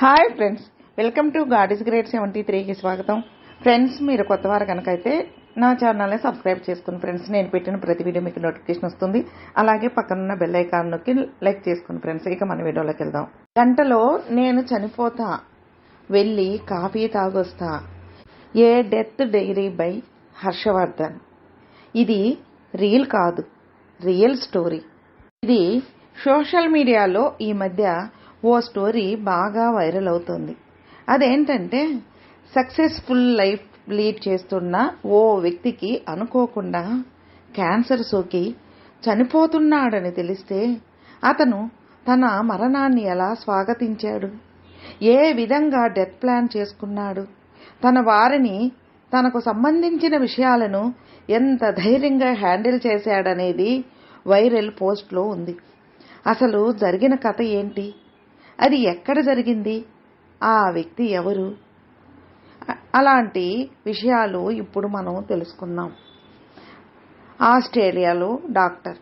Hi friends welcome to God great seventy త్రీకి స్వాగతం. Friends మీరు కొత్త వారు కనుక అయితే నా ఛానల్ని సబ్స్క్రైబ్ చేసుకుని ఫ్రెండ్స్ నేను పెట్టిన ప్రతి వీడియో మీకు నోటిఫికేషన్ వస్తుంది. అలాగే పక్కనున్న బెల్ ఐకాన్ నొక్కి లైక్ చేసుకుని ఫ్రెండ్స్ ఇక మన వీడియోలోకి వెళ్దాం. గంటలో నేను చనిపోతా వెళ్ళి coffee తాగొస్తా. A death diary by Harshavardhan. ఇది రియల్ కాదు రియల్ స్టోరీ ఇది సోషల్ మీడియాలో ఈ మధ్య ఓ స్టోరీ బాగా వైరల్ అవుతుంది. అదేంటంటే సక్సెస్ఫుల్ లైఫ్ లీడ్ చేస్తున్న ఓ వ్యక్తికి అనుకోకుండా క్యాన్సర్ సోకి చనిపోతున్నాడని తెలిస్తే అతను తన మరణాన్ని ఎలా స్వాగతించాడు? ఏ విధంగా డెత్ ప్లాన్ చేసుకున్నాడు? తన వారిని తనకు సంబంధించిన విషయాలను ఎంత ధైర్యంగా హ్యాండిల్ చేశాడనేది వైరల్ పోస్ట్లో ఉంది. అసలు జరిగిన కథ ఏంటి? అది ఎక్కడ జరిగింది? ఆ వ్యక్తి ఎవరు? అలాంటి విషయాలు ఇప్పుడు మనం తెలుసుకుందాం. ఆస్ట్రేలియాలో డాక్టర్.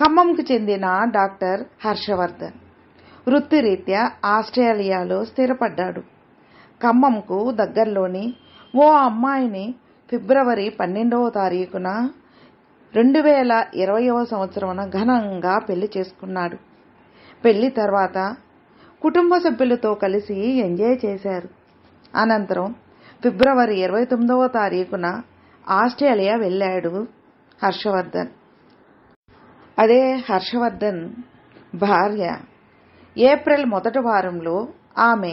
ఖమ్మంకు చెందిన డాక్టర్ హర్షవర్ధన్. వృత్తిరీత్యా ఆస్ట్రేలియాలో స్థిరపడ్డాడు. ఖమ్మంకు దగ్గరలోని ఓ అమ్మాయిని ఫిబ్రవరి పన్నెండవ తారీఖున రెండు వేల ఇరవయవ సంవత్సరమున ఘనంగా పెళ్ళి చేసుకున్నాడు. పెళ్ళి తర్వాత కుటుంబ సభ్యులతో కలిసి ఎంజాయ్ చేశారు. అనంతరం ఫిబ్రవరి ఇరవై తొమ్మిదవ తారీఖున ఆస్ట్రేలియా వెళ్ళాడు హర్షవర్ధన్. అదే హర్షవర్ధన్ భార్య. ఏప్రిల్ మొదటి వారంలో ఆమె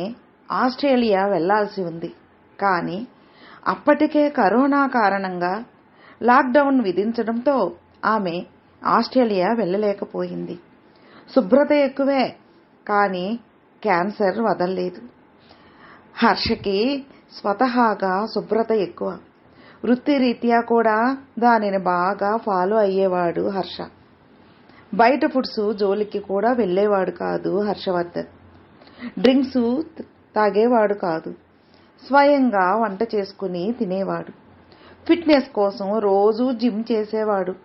ఆస్ట్రేలియా వెళ్ళాల్సి ఉంది. కానీ అప్పటికే కరోనా కారణంగా లాక్డౌన్ విధించడంతో ఆమె ఆస్ట్రేలియా వెళ్ళలేకపోయింది. శుభ్రత ఎక్కువే కానీ క్యాన్సర్ వదల్లేదు. హర్షకి స్వతహాగా శుభ్రత ఎక్కువ. వృత్తిరీత్యా కూడా దానిని బాగా ఫాలో అయ్యేవాడు హర్ష. బయట ఫుడ్స్ జోలికి కూడా వెళ్ళేవాడు కాదు హర్షవర్ధన్. డ్రింక్స్ తాగేవాడు కాదు. స్వయంగా వంట చేసుకుని తినేవాడు. ఫిట్నెస్ కోసం రోజు జిమ్ చేసేవాడు.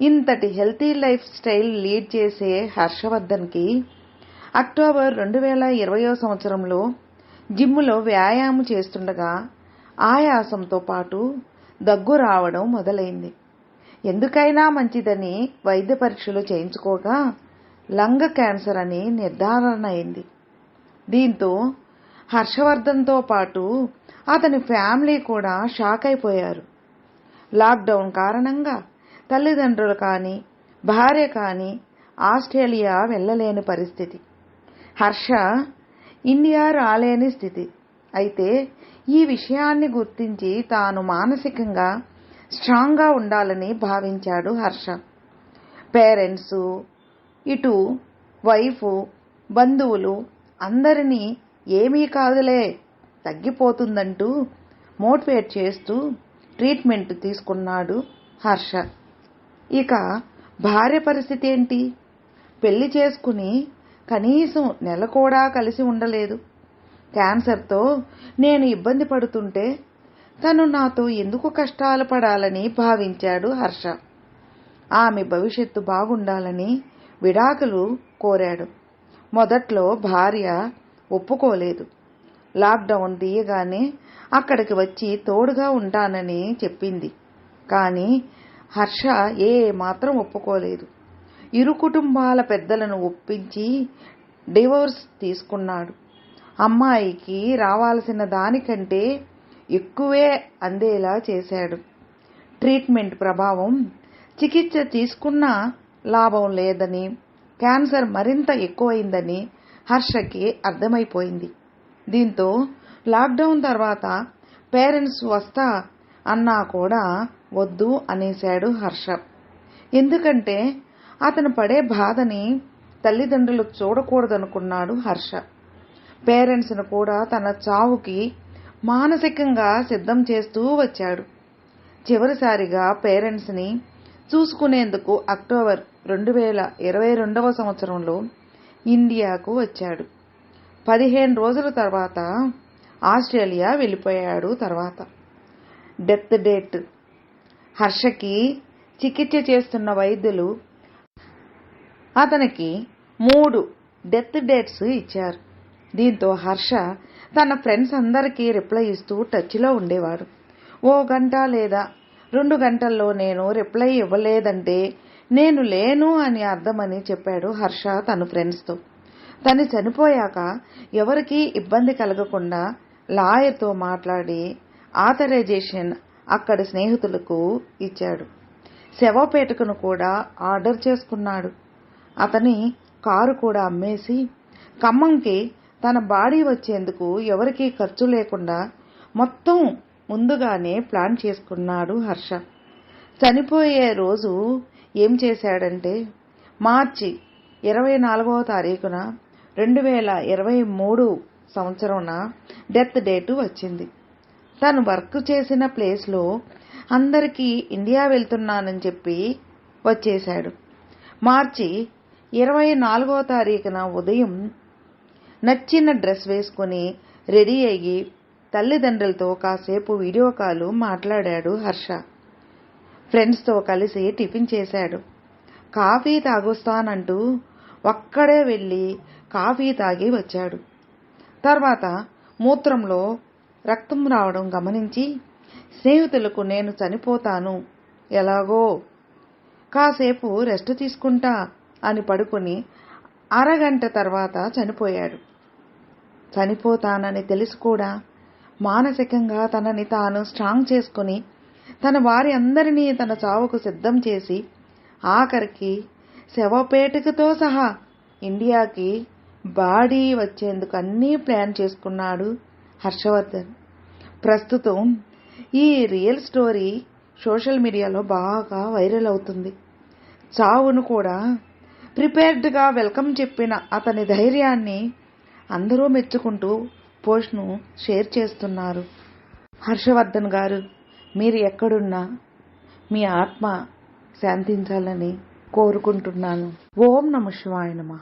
ఇంతటి హెల్తీ లైఫ్ స్టైల్ లీడ్ చేసే హర్షవర్ధన్కి అక్టోబర్ రెండు వేల ఇరవయో సంవత్సరంలో జిమ్ములో వ్యాయామం చేస్తుండగా ఆయాసంతో పాటు దగ్గు రావడం మొదలైంది. ఎందుకైనా మంచిదని వైద్య పరీక్షలు చేయించుకోగా లంగ్ క్యాన్సర్ అని నిర్ధారణ అయింది. దీంతో హర్షవర్ధన్తో పాటు అతని ఫ్యామిలీ కూడా షాక్ అయిపోయారు. లాక్డౌన్ కారణంగా తల్లిదండ్రులు కానీ భార్య కానీ ఆస్ట్రేలియా వెళ్ళలేని పరిస్థితి. హర్ష ఇండియా రాలేని స్థితి. అయితే ఈ విషయాన్ని గుర్తించి తాను మానసికంగా స్ట్రాంగ్గా ఉండాలని భావించాడు హర్ష. పేరెంట్స్ ఇటు వైఫ్ బంధువులు అందరినీ ఏమీ కాదులే తగ్గిపోతుందంటూ మోటివేట్ చేస్తూ ట్రీట్మెంట్ తీసుకున్నాడు హర్ష. ఇక భార్య పరిస్థితి ఏంటి? పెళ్ళి చేసుకుని కనీసం నెల కూడా కలిసి ఉండలేదు. క్యాన్సర్తో నేను ఇబ్బంది పడుతుంటే తను నాతో ఎందుకు కష్టాలు పడాలని భావించాడు హర్ష. ఆమె భవిష్యత్తు బాగుండాలని విడాకులు కోరాడు. మొదట్లో భార్య ఒప్పుకోలేదు. లాక్డౌన్ తీయగానే అక్కడికి వచ్చి తోడుగా ఉంటానని చెప్పింది. కానీ హర్ష ఏ మాత్రం ఒప్పుకోలేదు. ఇరు కుటుంబాల పెద్దలను ఒప్పించి డివోర్స్ తీసుకున్నాడు. అమ్మాయికి రావాల్సిన దానికంటే ఎక్కువే అందేలా చేశాడు. ట్రీట్మెంట్ ప్రభావం చికిత్స తీసుకున్న లాభం లేదని క్యాన్సర్ మరింత ఎక్కువైందని హర్షకి అర్థమైపోయింది. దీంతో లాక్డౌన్ తర్వాత పేరెంట్స్ వస్తా అన్నా కూడా వద్దు అనేశాడు హర్ష. ఎందుకంటే అతను పడే బాధని తల్లిదండ్రులు చూడకూడదనుకున్నాడు హర్ష. పేరెంట్స్ను కూడా తన చావుకి మానసికంగా సిద్ధం చేస్తూ వచ్చాడు. చివరిసారిగా పేరెంట్స్ని చూసుకునేందుకు అక్టోబర్ రెండు వేల ఇరవై రెండవ సంవత్సరంలో ఇండియాకు వచ్చాడు. పదిహేను రోజుల తర్వాత ఆస్ట్రేలియా వెళ్ళిపోయాడు తర్వాత. Death date. హర్షకి చికిత్స చేస్తున్న వైద్యులు అతనికి మూడు డెత్ డేట్స్ ఇచ్చారు. దీంతో హర్ష తన ఫ్రెండ్స్ అందరికీ రిప్లై ఇస్తూ టచ్లో ఉండేవాడు. ఓ గంట లేదా రెండు గంటల్లో నేను రిప్లై ఇవ్వలేదంటే నేను లేను అని అర్థమని చెప్పాడు హర్ష తన ఫ్రెండ్స్తో తను చనిపోయాక ఎవరికీ ఇబ్బంది కలగకుండా లాయర్తో మాట్లాడి ఆథరైజేషన్ అక్కడి స్నేహితులకు ఇచ్చాడు. శవపేటకును కూడా ఆర్డర్ చేసుకున్నాడు. అతని కారు కూడా అమ్మేసి ఖమ్మంకి తన బాడీ వచ్చేందుకు ఎవరికీ ఖర్చు లేకుండా మొత్తం ముందుగానే ప్లాన్ చేసుకున్నాడు హర్ష. చనిపోయే రోజు ఏం చేశాడంటే మార్చి ఇరవై నాలుగవ తారీఖున రెండు వేల ఇరవై మూడు సంవత్సరంన డెత్ డేటు వచ్చింది. తను వర్క్ చేసిన ప్లేస్లో అందరికీ ఇండియా వెళ్తున్నానని చెప్పి వచ్చేశాడు. మార్చి ఇరవై నాలుగో తారీఖున ఉదయం నచ్చిన డ్రెస్ వేసుకుని రెడీ అయ్యి తల్లిదండ్రులతో కాసేపు వీడియో కాల్ మాట్లాడాడు హర్ష. ఫ్రెండ్స్తో కలిసి టిఫిన్ చేశాడు. కాఫీ తాగొస్తానంటూ ఒక్కడే వెళ్ళి కాఫీ తాగి వచ్చాడు. తర్వాత మూత్రంలో రక్తం రావడం గమనించి స్నేహితులకు నేను చనిపోతాను. ఎలాగో? కాసేపు రెస్ట్ తీసుకుంటా. అని పడుకుని అరగంట తర్వాత చనిపోయాడు. చనిపోతానని తెలిసి కూడా. మానసికంగా తనని తాను స్ట్రాంగ్ చేసుకుని తన వారి అందరినీ తన చావుకు సిద్ధం చేసి ఆఖరికి శవపేటికతో సహా ఇండియాకి బాడీ వచ్చేందుకు అన్నీ ప్లాన్ చేసుకున్నాడు హర్షవర్ధన్. ప్రస్తుతం ఈ రియల్ స్టోరీ సోషల్ మీడియాలో బాగా వైరల్ అవుతుంది. చావును కూడా ప్రిపేర్డ్గా వెల్కమ్ చెప్పిన అతని ధైర్యాన్ని అందరూ మెచ్చుకుంటూ పోస్ట్ను షేర్ చేస్తున్నారు. హర్షవర్ధన్ గారు మీరు ఎక్కడున్నా మీ ఆత్మ శాంతించాలని కోరుకుంటున్నాను. ఓం నమ శివాయ నమ.